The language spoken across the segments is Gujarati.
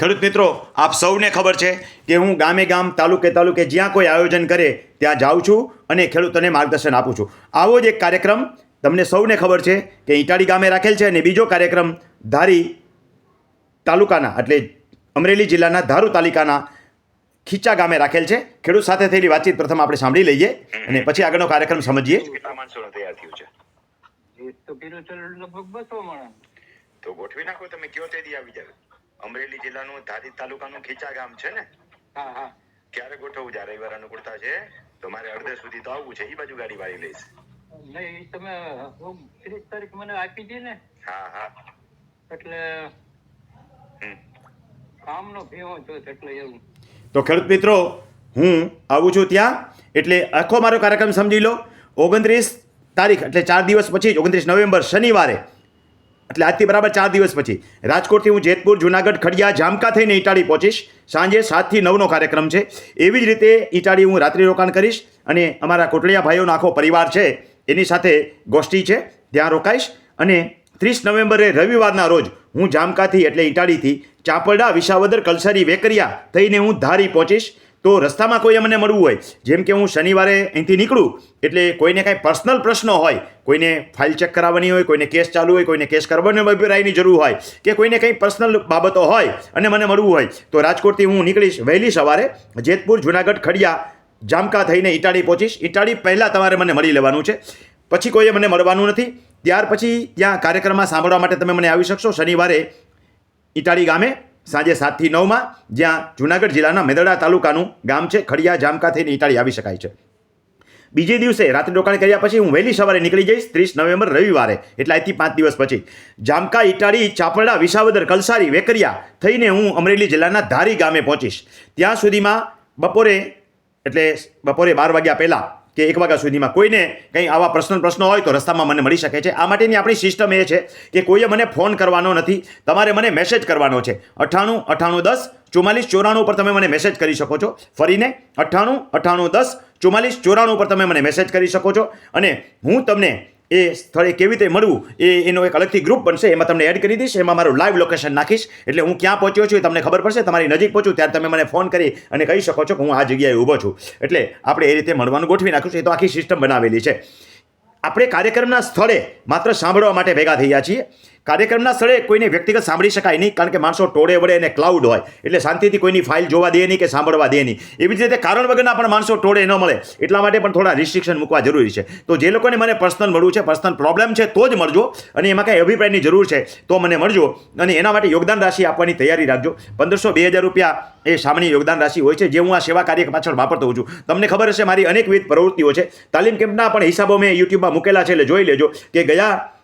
ખેડૂત મિત્રો આપ સૌને ખબર છે કે હું ગામે ગામ તાલુકે તાલુકે જ્યાં કોઈ આયોજન કરે ત્યાં જાઉં છું અને ખેડૂતોને માર્ગદર્શન આપું છું. આવો જ એક કાર્યક્રમ તમને સૌને ખબર છે કે ઈટાડી ગામે રાખેલ છે અને બીજો કાર્યક્રમ ધારી તાલુકાના એટલે અમરેલી જિલ્લાના ધારુ તાલુકાના ખીચા ગામે રાખેલ છે. ખેડૂત સાથે થયેલી વાતચીત પ્રથમ આપણે સાંભળી લઈએ અને પછી આગળનો કાર્યક્રમ સમજીએ. તૈયાર થયું છે. તો ગોઠવી નાખો તમે કયો તે આવી જાવ અમરેલી જિલ્લાનું ધારી તાલુકાનું ખીચા ગામ છે ને? હા હા. ક્યારે ગોઠવવું છે રવિવાર અનુકૂળતા છે? તો મારે અડધે સુધી તો આવવું છે. એ બાજુ ગાડી વાળી લઈશ. નહીં તમે ત્રીસ તારીખ મને આપી દે ને. હા હા. એટલે હમ. કામનો ભેવો જો એટલે એવું. તો ખેડૂત મિત્રો હું આવું છું ત્યાં. એટલે આખો મારો કાર્યક્રમ સમજી લો. ઓગણત્રીસ તારીખ એટલે ચાર દિવસ પછી જ ઓગણત્રીસ નવેમ્બર શનિવારે એટલે આજથી બરાબર ચાર દિવસ પછી. રાજકોટથી હું જેતપુર, જુનાગઢ, ખડિયા, જામકા થઈને ઈટાળી પહોંચીશ. સાંજે સાતથી નવનો કાર્યક્રમ છે. એવી જ રીતે ઈટાળી હું રાત્રિ રોકાણ કરીશ અને અમારા કોટડિયા ભાઈઓનો આખો પરિવાર છે એની સાથે ગોષ્ઠી છે. ત્યાં રોકાઈશ અને ત્રીસ નવેમ્બરે રવિવારના રોજ હું જામકાથી એટલે ઈટાળીથી ચાપરડા વિસાવદર, કલસરી, વેકરિયા થઈને હું ધારી પહોંચીશ. તો રસ્તામાં કોઈએ મને મળવું હોય. જેમ કે હું શનિવારે અહીંથી નીકળું, એટલે કોઈને કાંઈ પર્સનલ પ્રશ્નો હોય, કોઈને ફાઇલ ચેક કરાવવાની હોય, કોઈને કેસ ચાલુ હોય, કોઈને કેસ કરવાની અભિપ્રાયની જરૂર હોય, કે કોઈને કંઈ પર્સનલ બાબતો હોય અને મને મળવું હોય, તો રાજકોટથી હું નીકળીશ વહેલી સવારે જેતપુર, જુનાગઢ, ખડિયા, જામકા થઈને ઇટાળી પહોંચીશ. ઈટાળી પહેલાં તમારે મને મળી લેવાનું છે. પછી કોઈએ મને મળવાનું નથી. ત્યાર પછી ત્યાં કાર્યક્રમમાં સાંભળવા માટે તમે મને આવી શકશો. શનિવારે ઈટાળી ગામે સાંજે સાતથી નવમાં જ્યાં જુનાગઢ જિલ્લાના મેદરડા તાલુકાનું ગામ છે, ખડિયા જામકા થઈને ઇટાળી આવી શકાય છે. બીજે દિવસે રાત્રિ રોકાણ કર્યા પછી હું વહેલી સવારે નીકળી જઈશ, ત્રીસ નવેમ્બર રવિવારે, એટલે આજથી પાંચ દિવસ પછી. જામકા, ઈટાળી ચાપરડા વિસાવદર, કલસારી, વેકરિયા થઈને હું અમરેલી જિલ્લાના ધારી ગામે પહોંચીશ. ત્યાં સુધીમાં બપોરે, એટલે બપોરે બાર વાગ્યા પહેલાં કે એક વાગ્યા સુધીમાં કોઈને કંઈ આવા પ્રશ્ન પ્રશ્નો હોય તો રસ્તામાં મને મળી શકે છે. આ માટેની આપણી સિસ્ટમ એ છે કે કોઈએ મને ફોન કરવાનો નથી. તમારે મને મેસેજ કરવાનો છે. અઠ્ઠાણું અઠ્ઠાણું દસ, ચુમ્માલીસ, ચોરાણું ઉપર તમે મને મેસેજ કરી શકો છો. ફરીને અઠ્ઠાણું અઠ્ઠાણું દસ, ચુમ્માલીસ, ચોરાણું ઉપર તમે મને મેસેજ કરી શકો છો. અને હું તમને એ સ્થળે કેવી રીતે મળવું, એ એનો એક અલગથી ગ્રુપ બનશે, એમાં તમને એડ કરી દઈશ, એમાં મારું લાઈવ લોકેશન નાખીશ. એટલે હું ક્યાં પહોંચ્યો છું એ તમને ખબર પડશે, તમારી નજીક પહોંચું ત્યારે તમે મને ફોન કરી અને કહી શકો છો કે હું આ જગ્યાએ ઊભો છું. એટલે આપણે એ રીતે મળવાનું ગોઠવી નાખ્યું છે એ તો આખી સિસ્ટમ બનાવેલી છે. આપણે કાર્યક્રમના સ્થળે માત્ર સાંભળવા માટે ભેગા થયા છીએ. કાર્યક્રમના સ્થળે કોઈને વ્યક્તિગત સાંભળી શકાય નહીં, કારણ કે માણસો ટોળે વડે અને ક્લાઉડ હોય. એટલે શાંતિથી કોઈની ફાઇલ જોવા દે નહીં કે સાંભળવા દે નહીં. એવી જ રીતે કારણ વગરના પણ માણસો ટોળે ન મળે. એટલા માટે પણ થોડા રિસ્ટ્રિક્શન મૂકવા જરૂરી છે. તો જે લોકોને મને પર્સનલ મળવું છે પર્સનલ પ્રોબ્લેમ છે, તો જ મળજો. અને એમાં કાંઈ અભિપ્રાયની જરૂર છે, તો મને મળજો. અને એના માટે યોગદાન રાશિ આપવાની તૈયારી રાખજો. પંદરસો બે હજાર રૂપિયા એ સામાન્ય યોગદાન રાશિ હોય છે, જે હું આ સેવા કાર્ય પાછળ વાપરતો હોઉં છું. તમને ખબર હશે મારી અનેકવિધ પ્રવૃત્તિઓ છે. તાલીમ કેમ્પના પણ હિસાબો મેં યુટ્યુબમાં મૂકેલા છે, એટલે જોઈ લેજો કે ગયા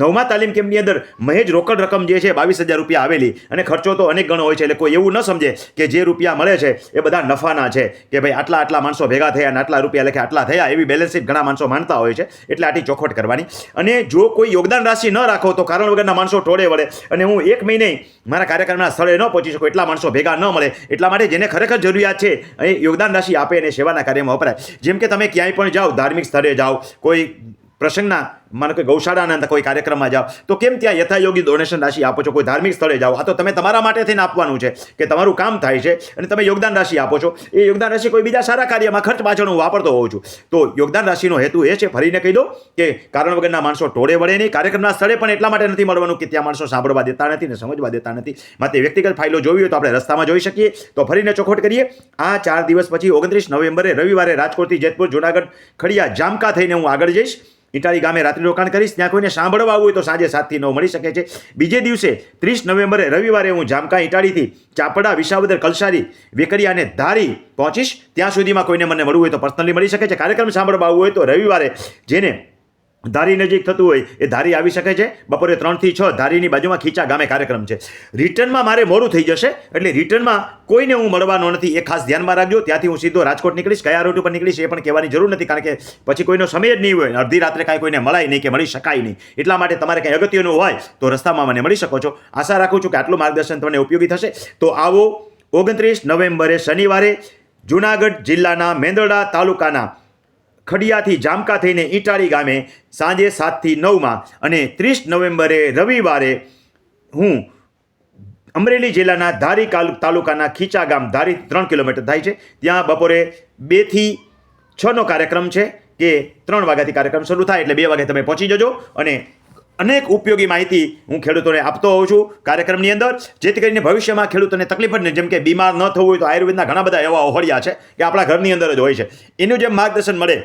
નવમા તાલીમ કેમ્પની અંદર મહેજ રોકડ રકમ જે છે બાવીસ હજાર રૂપિયા આવેલી અને ખર્ચો તો અનેક ગણો હોય છે. એટલે કોઈ એવું ન સમજે કે જે રૂપિયા મળે છે એ બધા નફાના છે કે ભાઈ આટલા આટલા માણસો ભેગા થયા અને આટલા રૂપિયા લખે આટલા થયા એવી બેલેન્સ ઘણા માણસો માનતા હોય છે. એટલે આટલી ચોખવટ કરવાની. અને જો કોઈ યોગદાન રાશિ ન રાખો તો કારણ વગરના માણસો ટોળે વળે. અને હું એક મહિને મારા કાર્યક્રમના સ્થળે ન પહોંચી શકું, એટલા માણસો ભેગા ન મળે. એટલા માટે જેને ખરેખર જરૂરિયાત છે, એ યોગદાન રાશિ આપે અને સેવાના કાર્યમાં વપરાય. જેમ કે તમે ક્યાંય પણ જાઓ, ધાર્મિક સ્થળે જાઓ, કોઈ પ્રસંગના માનો કે ગૌશાળાના અંદર કોઈ કાર્યક્રમમાં જાઓ. તો કેમ ત્યાં યથાયોગી ડોનેશન રાશિ આપો છો? કોઈ ધાર્મિક સ્થળે જાઓ. આ તો તમે તમારા માટે થઈને આપવાનું છે કે તમારું કામ થાય છે અને તમે યોગદાન રાશિ આપો છો. એ યોગદાન રાશિ કોઈ બીજા સારા કાર્યમાં ખર્ચ પાછળ હું વાપરતો હોઉં છું. તો યોગદાન રાશિનો હેતુ એ છે, ફરીને કહી દો કે કારણ વગરના માણસો ટોળે વળે નહીં, કાર્યક્રમના સ્થળે પણ એટલા માટે નથી મળવાનું કે ત્યાં માણસો સાંભળવા દેતા નથી ને સમજવા દેતા નથી. માટે વ્યક્તિગત ફાઇલો જોવી હોય તો આપણે રસ્તામાં જોઈ શકીએ. તો ફરીને ચોખવટ કરીએ. આ ચાર દિવસ પછી ઓગણત્રીસ નવેમ્બરે રવિવારે રાજકોટથી જેતપુર જુનાગઢ ખડિયા જામકા થઈને હું આગળ જઈશ. ઇટાલી ગામે રાત્રિ રોકાણ કરીશ. ત્યાં કોઈને સાંભળવા આવવું હોય તો સાંજે સાતથી નવ મળી શકે છે. બીજે દિવસે ત્રીસ નવેમ્બરે રવિવારે હું જામકા ઇટાળીથી ચાપડા, વિસાવદર, કલસારી વેકરિયા અને ધારી પહોંચીશ. ત્યાં સુધીમાં કોઈને મને મળવું હોય તો પર્સનલી મળી શકે છે. કાર્યક્રમ સાંભળવા આવવું હોય તો રવિવારે જેને ધારી નજીક થતું હોય એ ધારી આવી શકે છે. બપોરે ત્રણથી છ ધારીની બાજુમાં ખીચા ગામે કાર્યક્રમ છે. રિટર્નમાં મારે મોડું થઈ જશે એટલે રિટર્નમાં કોઈને હું મળવાનો નથી. એ ખાસ ધ્યાનમાં રાખજો. ત્યાંથી હું સીધો રાજકોટ નીકળીશ. કયા રૂટ ઉપર નીકળીશ એ પણ કહેવાની જરૂર નથી કારણ કે પછી કોઈનો સમય જ નહીં હોય અડધી રાત્રે કાંઈ કોઈને મળાય નહીં કે મળી શકાય નહીં. એટલા માટે તમારે કંઈ અગત્યનું હોય તો રસ્તામાં મને મળી શકો છો. આશા રાખું છું કે આટલું માર્ગદર્શન તમને ઉપયોગી થશે. તો આવો ઓગણત્રીસ નવેમ્બરે શનિવારે જુનાગઢ જિલ્લાના મેંદરડા તાલુકાના ખડિયાથી જામકા થઈને ઈટાળી ગામે સાંજે સાતથી નવમાં અને ત્રીસ નવેમ્બરે રવિવારે હું અમરેલી જિલ્લાના ધારી તાલુકાના ખીચા ગામ ધારી ત્રણ કિલોમીટર થાય છે. ત્યાં બપોરે બેથી છનો કાર્યક્રમ છે કે ત્રણ વાગ્યાથી કાર્યક્રમ શરૂ થાય એટલે બે વાગે તમે પહોંચી જજો અને અનેક ઉપયોગી માહિતી હું ખેડૂતોને આપતો હોઉં છું. કાર્યક્રમની અંદર, જેથી કરીને ભવિષ્યમાં ખેડૂતોને તકલીફ જ નહીં. જેમ કે બીમાર ન થવું હોય તો આયુર્વેદના ઘણા બધા એવા ઓહળિયા છે કે આપણા ઘરની અંદર જ હોય છે. એનું જેમ માર્ગદર્શન મળે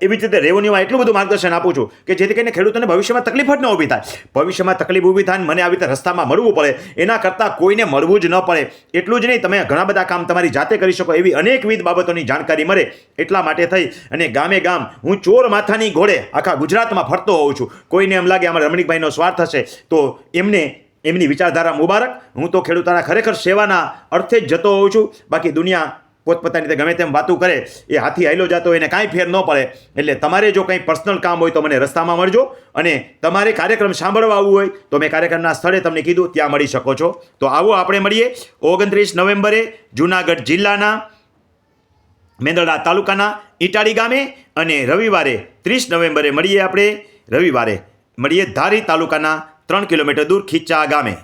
એવી જ રીતે રેવન્યુમાં એટલું બધું માર્ગદર્શન આપું છું કે જેથી કરીને ખેડૂતોને ભવિષ્યમાં તકલીફ જ ન ઊભી થાય. ભવિષ્યમાં તકલીફ ઊભી થાય મને આવી રીતે રસ્તામાં મળવું પડે, એના કરતાં કોઈને મળવું જ ન પડે. એટલું જ નહીં, તમે ઘણા બધા કામ તમારી જાતે કરી શકો એવી અનેકવિધ બાબતોની જાણકારી મળે એટલા માટે થઈ અને ગામે ગામ હું ચોર માથાની ઘોડે આખા ગુજરાતમાં ફરતો હોઉં છું. કોઈને એમ લાગે અમારા રમણીકભાઈનો સ્વાર્થ હશે, તો એમને એમની વિચારધારા મુબારક. હું તો ખેડૂતોના ખરેખર સેવાના અર્થે જ જતો હોઉં છું. બાકી દુનિયા પોતપોતાની રીતે ગમે તેમ વાતું કરે, એ હાથી હાઈલો જતો એને કાંઈ ફેર ન પડે. એટલે તમારે જો કંઈ પર્સનલ કામ હોય તો મને રસ્તામાં મળજો અને તમારે કાર્યક્રમ સાંભળવા આવવું હોય તો મેં કાર્યક્રમના સ્થળે તમને કીધું, ત્યાં મળી શકો છો. તો આવો આપણે મળીએ ઓગણત્રીસ નવેમ્બરે જુનાગઢ જિલ્લાના મેંદરડા તાલુકાના ઈટાળી ગામે અને રવિવારે ત્રીસ નવેમ્બરે મળીએ આપણે. રવિવારે મળીએ ધારી તાલુકાના ત્રણ કિલોમીટર દૂર ખીચા ગામે.